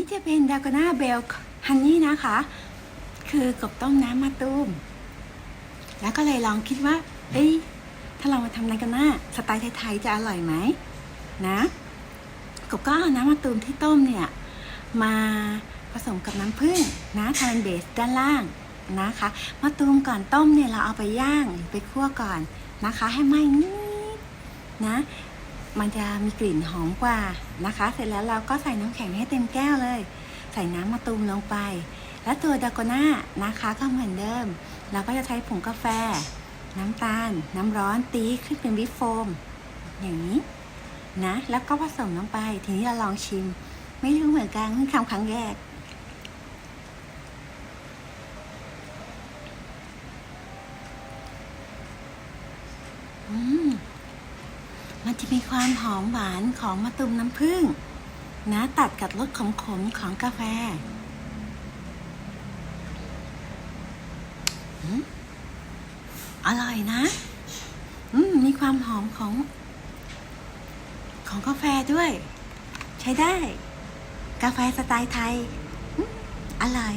นี้จะเป็นดากาน่าเบลฮันนี่นะคะ คือกบต้มน้ำมะตูมแล้วก็เลยลองคิดว่า เอ้ยถ้าเรามาทำดากาน่าสไตล์ไทยๆจะอร่อยไหมนะกบก็เอาน้ำมะตูมที่ต้มเนี่ย มาผสมกับน้ำผึ้งนะทำเป็นเบสด้านล่างนะคะมะตูมก่อนต้มเนี่ยเราเอาไปย่างหรือไปคั่วก่อนนะคะ ให้ไหม้นิด มันจะมีกลิ่นหอมกว่านะคะ เสร็จแล้วเราก็ใส่น้ำแข็งให้เต็มแก้วเลย ใส่น้ำมะตูมลงไป และตัวดากน่านะคะก็เหมือนเดิม เราก็จะใช้ผงกาแฟ น้ำตาล น้ำร้อนตีขึ้นเป็นวิปโฟม อย่างนี้นะ แล้วก็ผสมลงไป ทีนี้เราลองชิม ไม่รู้เหมือนกันเพิ่งทำครั้งแรกอืม มันจะมีความหอมหวานของมะตูมน้ำผึ้งนะตัดกับรสขมๆของกาแฟอร่อยนะ อืม มีความหอมของ ของกาแฟด้วย ใช้ได้ กาแฟสไตล์ไทย อร่อย